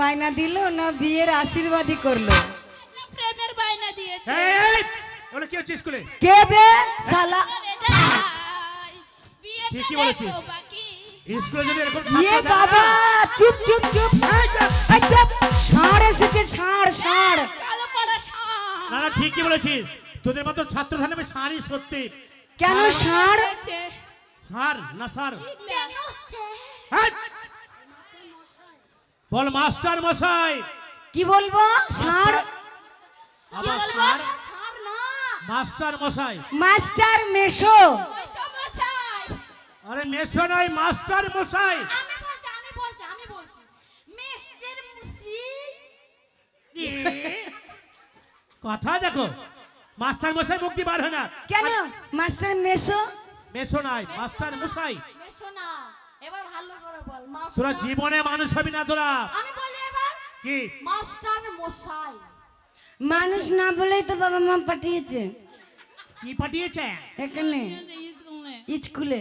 বায়না দিল না বিয়ের আশীর্বাদই করল? প্রেমের বায়না দিয়েছে। এই, কি হচ্ছে স্কুলে? কে বে বিয়েটা ঠিকই বলেছিস। স্কুলে যদি এরকম ছাত্র থাকে বাবা চুপ চুপ চুপ। এই এসেছে ষাঁড় ষাঁড়। কালো পড়া ষাঁড়। না ঠিকই বলেছিস। তোদের মতো ছাত্র থাকলে আমি সারি সত্যি। কেন ষাঁড় হয়েছে। সার না সার কেন স্যার? বল মাস্টার মশাই। কি বলব? আবার? সার? স্যার না। মাস্টার মশাই। মাস্টার মেশো। আরে মেশো নয় মাস্টার মশাই। আমি বলছি, আমি বলছি, মিস্টার মুসি। কথা দেখো। মাস্টার মশাই মুক্তি বার হয় না। কেন? মাস্টার মেশো? মেশো নয় মাস্টার মশাই। মেশো না। এবার ভালো করে বল মাস্টার। তোরা জীবনে মানুষ হবি না তোরা। আমি বলি এবার কি? মাস্টার মশাই। মানুষ না বলেই তো বাবা মা পাঠিয়েছে। কি পাঠিয়েছে? এখানে। স্কুলে।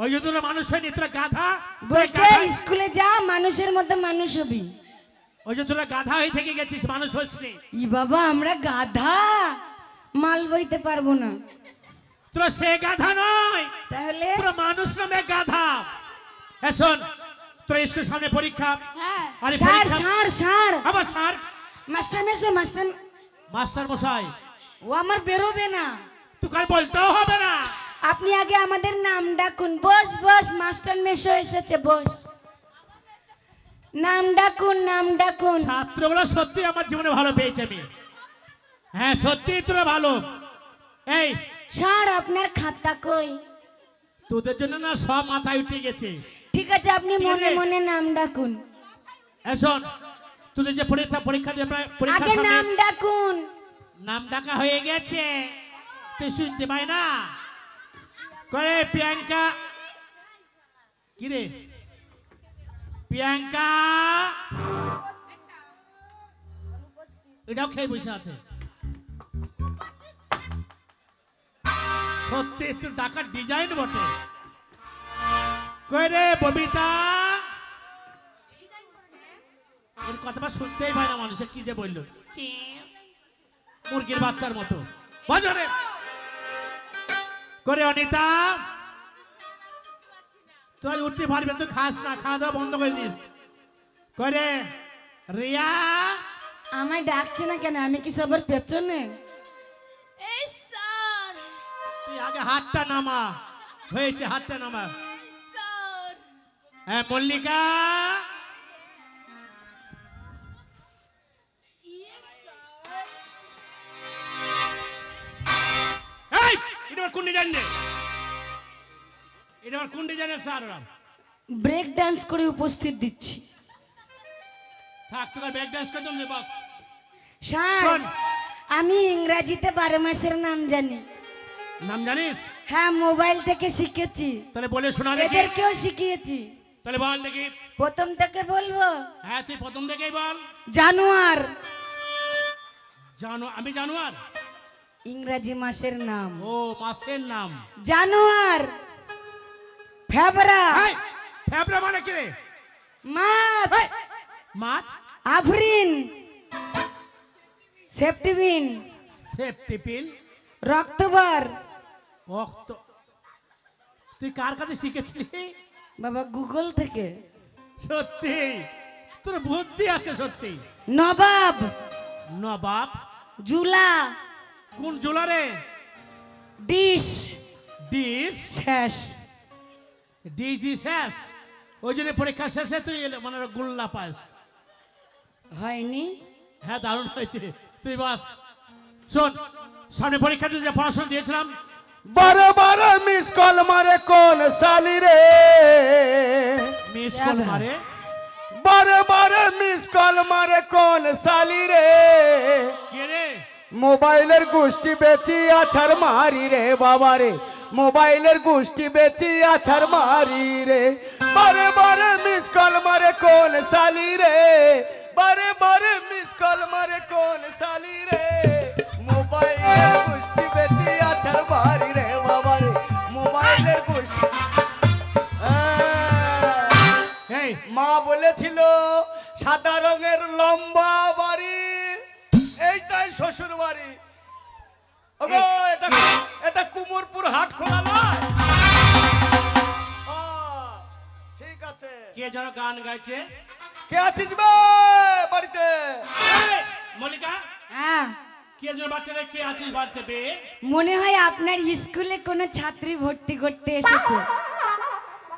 ওই যে তোরা মানুষ হয়নি তোরা গাধা? বলছে স্কুলে যা মানুষের মতো মানুষ হবি। ওই যে তোরা গাধা হয়ে থেকে গেছিস মানুষ হসনি ই বাবা আমরা গাধা। মাল বইতে পারব না। তোরা সে গাধা নয়। তাহলে? তোরা মানুষ নামে গাধা। এখন তোরা স্কুল সামনে পরীক্ষা। হ্যাঁ। আরে স্যার স্যার স্যার। আবার স্যার। মাস্টার মেশো মাস্টার মাস্টার মশাই। ও আমার বেরোবে না। তোকে আর বলতেও হবে না। আপনি আগে আমাদের নাম ডাকুন। বস বস মাস্টার মেশো এসেছে বস। নাম ডাকুন নাম ডাকুন। ছাত্রগুলো সত্যি আমার জীবনে ভালো পেয়েছে আমি হ্যাঁ সত্যি তোরা ভালো। এই স্যার আপনার খাতা কই? তোদের জন্য না সব মাথায় উঠে গেছে। ঠিক আছে আপনি মনে মনে নাম ডাকুন। এখন তোদের যে পরীক্ষা পরীক্ষা দিয়ে আমরা পরীক্ষার আগে নাম ডাকুন। নাম ডাকা হয়ে গেছে। তুই শুনতে পাই না? করে প্রিয়াঙ্কা। কি রে প্রিয়াঙ্কা। এটাও খেয়ে বসে আছে। সত্যি একটু ডাকার ডিজাইন বটে। কই রে ববিতা? এর কথাটা শুনতেই পায় না মানুষের কি যে বলল? মুরগির বাচ্চার মতো। বাজারে করে অনিতা? তুই উঠতে পারবি তুই খাস না খাওয়া দাওয়া বন্ধ করে দিস। করে রিয়া? আমায় ডাকছে না কেন? আমি কি সবার পেছনে? এই স্যার। তুই আগে হাতটা নামা। হয়েছে হাতটা নামা। হ্যাঁ মল্লিকা ইয়েস স্যার এই কোন ডিজাইন রে? এটা কোন ডিজাইনের স্যার ব্রেক ডান্স করে উপস্থিত দিচ্ছি। থাক তোকে ব্যাক ডান্স করে দিলাম বাস। স্যার আমি ইংরাজিতে বারো মাসের নাম জানি। নাম জানিস? হ্যাঁ মোবাইল থেকে শিখেছি। তাহলে বলে শোনা এদেরকেও শিখিয়েছি। তাহলে বল দেখি। প্রথম থেকে বলব? হ্যাঁ তুই প্রথম থেকেই বল। জানুয়ার। জানো আমি জানোয়ার? ইংরেজি মাসের নাম। ও মাসের নাম। জানুয়ার। ফেবরা। ফেবরা মানে কি রে? এই, মাছ আফরিন। সেপ্টেম্বর সেফ টিফিন অক্টোবর অক্ত তুই কার কাছে শিখেছিলি? বাবা গুগল থেকে। সত্যি? তোর বুদ্ধি আছে সত্যি। নবাব। নবাব? জুলা। কোন জুলারে ডিশ। ডিস শেষ। ডিস দি শেষ। ওই জন্য পরীক্ষা শেষে তুই এলে- মানে গুল্লা পাস। হয়নি? হ্যাঁ দারুণ হয়েছে। তুই বাস। শোন সামনে পরীক্ষা দিতে পড়াশোনা দিয়েছিলাম। বারে বারে মিস কল মারে কোন সালি রে। মারে? বারে বারে মিস কল মারে কোন সালি রে? মোবাইলের গোষ্ঠী বেচি আছার মারি রে বাবা রে। মোবাইলের গোষ্ঠী বেচি আছার মারি রে। বারে বারে মিস কল মারে কোন সালি রে? বারে কুমোরপুর হাট খোলা নয় ও, ঠিক আছে কে যেন গান গাইছে কে আছিস বে বাড়িতে এই, মল্লিকা হ্যাঁ কে যেন বাচ্চারা কে আছিস বাড়িতে বে মনে হয় আপনার স্কুলে কোনো ছাত্রী ভর্তি করতে এসেছে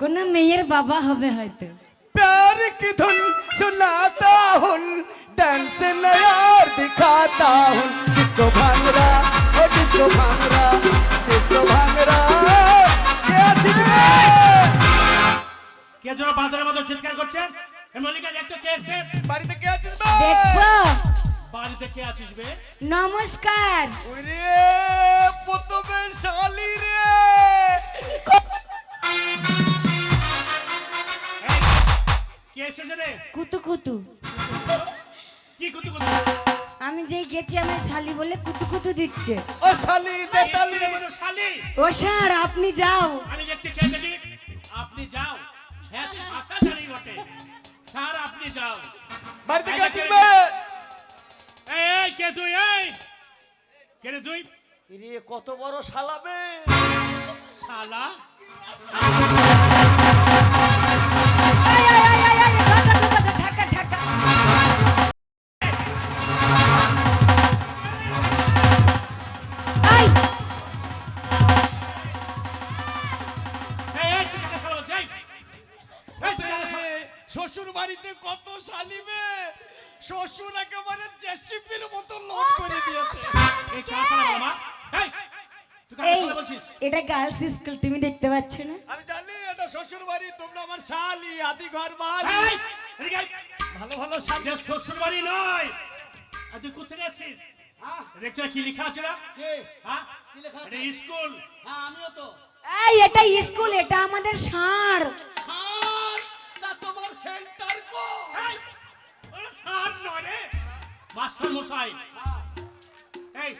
কোনো মেয়ের বাবা হবে হয়তো प्यार की धुन सुनाता हूँ डांस नया दिखाता हूँ किसको भांगड़ा ओ किसको भांगड़ा কে যেন বাঁদরের মতো চিৎকার করছে? মল্লিকা দেখতো কে এসছে? বাড়িতে কে আছিস দেখব। বাড়িতে কে আছিস বে? নমস্কার। ওরে প্রথমে শালি রে। কে এসেছে রে? কুতু কুতু। কি কুতু কুতু? আমি যেই গেছি আমার শালি বলে কুতু কুতু দিচ্ছে। ও শালি দে শালি। ও স্যার আপনি যাও। আমি দেখছি কে আপনি যাও। হ্যাঁ তুই ভাষা জানি বটে। স্যার আপনি যাও। বাড়িতে কে আছিস এই কে তুই? এই! কে রে তুই? রে কত বড় সালাবে সালা শালা? শ্বশুর বাড়িতে কত শালি বে শ্বশুর একেবারে জেসিপির মতো লোড করে দিয়েছে। এই বাবা এই তুই বলছিস? এটা গার্লস স্কুল তুমি দেখতে পাচ্ছ না? আমি জানি এটা শ্বশুর বাড়ি তোমরা আমার শালি আদি ঘর বাড়ি। এই এদিকে ভালো ভালো শ্বশুর বাড়ি নয়। আর তুই এসেছিস দেখছ না কি লেখা আছে না? হ্যাঁ? এটা স্কুল। হ্যাঁ আমিও তো। এই এটা স্কুল এটা আমাদের ষাঁড় তোমার সেন্টার কো? এই নয় রে। মাস্টার মশাই। এই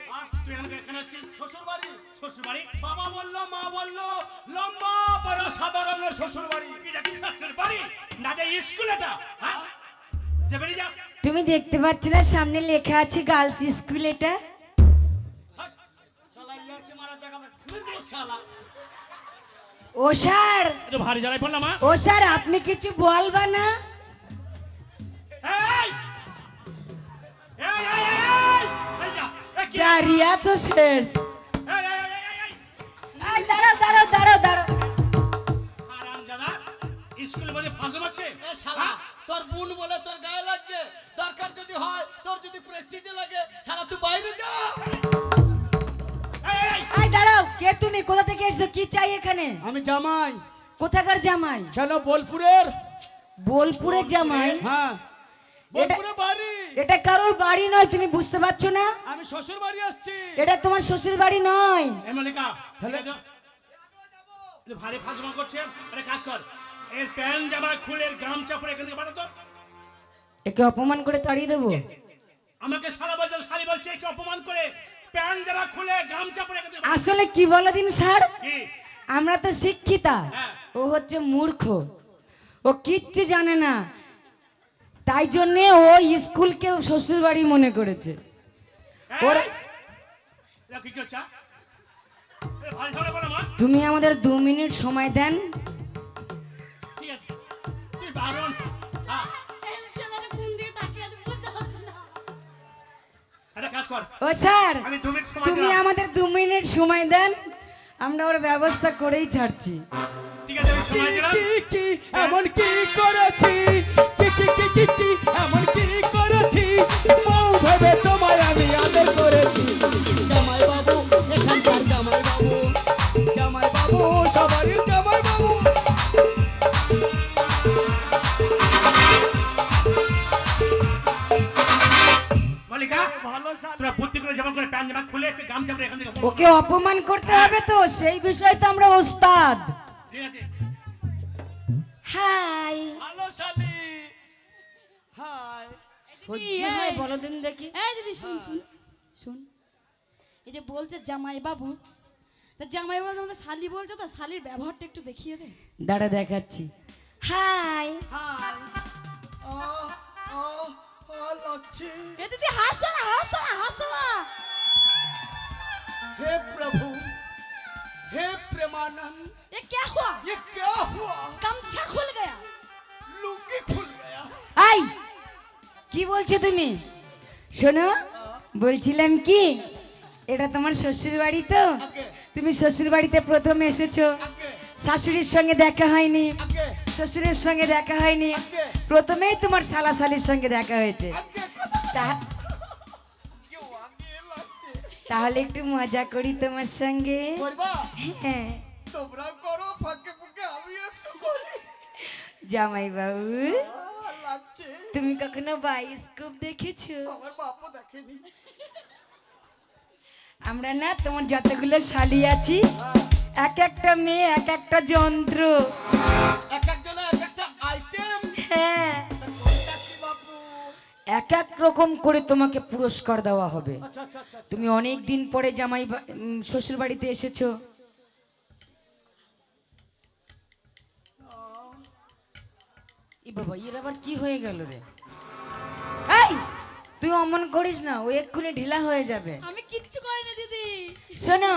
তুই আমাকে এখানে এসেছিস? শ্বশুর বাড়ি শ্বশুর বাড়ি বাবা বলল মা বলল লম্বা বড় সাদা রঙের শ্বশুর বাড়ি এটা কি শ্বশুর বাড়ি না এটা স্কুল এটা হ্যাঁ? যে বেরিয়ে যা। তুমি দেখতে পাচ্ছ না সামনে লেখা আছে গার্লস স্কুল এটা? শালা ইয়ার কি মারা জায়গা খুব শালা। ও স্যার। এত ভারী জ্বালাই পড়লাম হ্যাঁ ও স্যার আপনি কিছু বলবা না? এই! এই এই এই এই! এই কি? রিয়া তো শেষ। এই এই এই এই এই! এই দাঁড়াও দাঁড়াও দাঁড়াও দাঁড়াও। হারামজাদা স্কুলের মধ্যে ফাঁসে মারছে? এ শালা তোর বোন বলে তোর গায়ে লাগছে। দরকার যদি হয় তোর যদি প্রেস্টিজে লাগে শালা তুই কি চাই এখানে? আমি জামাই। কোথাকার জামাই? কেন বোলপুরের। বোলপুরের জামাই? হ্যাঁ। বোলপুরে বাড়ি। এটা কারোর বাড়ি নয় তুমি বুঝতে পারছ না? আমি শ্বশুর বাড়ি আসছি। এটা তোমার শ্বশুর বাড়ি নয়। এই মল্লিকা তাহলে তো। ভারী ফাঁসমা করছে আরে কাজ কর। এর প্যান্ট জামা খুলে এর পরে এখান থেকে একে অপমান করে তাড়িয়ে দেবো? আমাকে সারা বলছে শালি বলছে একে অপমান করে। প্যান্ট খুলে পরে। আসলে কি বলো দিন স্যার? আমরা তো শিক্ষিতা। হ্যাঁ। ও হচ্ছে মূর্খ। ও কিচ্ছু জানে না। তাই জন্যে ও স্কুলকে শ্বশুর বাড়ি মনে করেছে। তুমি আমাদের দু মিনিট সময় দেন। ঠিক আছে। কর। ও স্যার আমি দু মিনিট সময় তুমি আমাদের দু মিনিট সময় দেন আমরা ওর ব্যবস্থা করেই ছাড়ছি। ঠিক আছে সময় দিলাম। কি কি এমন কি করেছি? কি কি? তোরা বুদ্ধি করে যেমন করে প্যান্ট জামা খুলে একটু গামছা এখান থেকে ওকে অপমান করতে হবে তো সেই বিষয়ে তো আমরা ওস্তাদ। ঠিক আছে। হাই। ভালো শালি হাই। সহ্য হয় বলো দিন দেখি। এই দিদি শুন শুন শুন। এই যে বলছে জামাই বাবু তা জামাই বাবু আমাদের শালি বলছে তো শালির ব্যবহারটা একটু দেখিয়ে দে। দাঁড়া দেখাচ্ছি। হাই। হাই। ও ও লাগছে এ দিদি হাসো না হাসো না হাসো না हे प्रभु हे प्रेमानंद ये क्या हुआ ये क्या हुआ गमछा खुल गया लुंगी खुल गया আই কি বলছো তুমি শোনো বলছিলাম কি এটা তোমার শ্বশুর বাড়ি তো আগে তুমি শ্বশুর বাড়িতে প্রথমে এসেছো আগে শাশুড়ির সঙ্গে দেখা হয়নি আগে শ্বশুরের সঙ্গে দেখা হয়নি। প্রথমেই তোমার সালা সালির সঙ্গে দেখা হয়েছে। তাহলে একটু মজা করি তোমার সঙ্গে। হ্যাঁ। তোমরা করো ফাঁকে ফুঁকে আমি একটু করি। জামাই বাবু তুমি কখনো বায়োস্কোপ দেখেছ? আমার বাপও দেখেনি। আমরা না তোমার যতগুলো শালি আছি এক একটা মেয়ে এক একটা যন্ত্র। এক একজনে এক একটা আইটেম হ্যাঁ। এক এক রকম করে তোমাকে পুরস্কার দেওয়া হবে। আচ্ছা আচ্ছা আচ্ছা তুমি অনেক দিন পরে জামাই শ্বশুর বাড়িতে এসেছ। ই বাবা এর আবার কি হয়ে গেল রে? এই! তুই অমন করিস না ও এক্ষুনি ঢিলা হয়ে যাবে। আমি কিচ্ছু করিনি দিদি। শোনো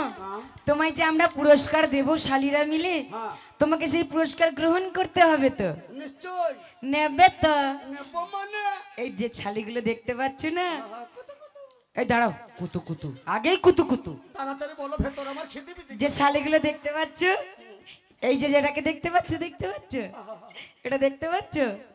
তোমায় যে আমরা পুরস্কার দেব শালিরা মিলে হ্যাঁ। তোমাকে সেই পুরস্কার গ্রহণ করতে হবে তো। নিশ্চয়। নেবে তো। নেব মানে? এই যে ছালিগুলো দেখতে পাচ্ছ না কত এই দাঁড়াও কুতু কুতু। আগেই কুতু কুতু। তাড়াতাড়ি বলো ভেতর আমার খেতে যে শালিগুলো দেখতে পাচ্ছ এই যে যেটাকে দেখতে পাচ্ছ দেখতে পাচ্ছ? এটা দেখতে পাচ্ছ?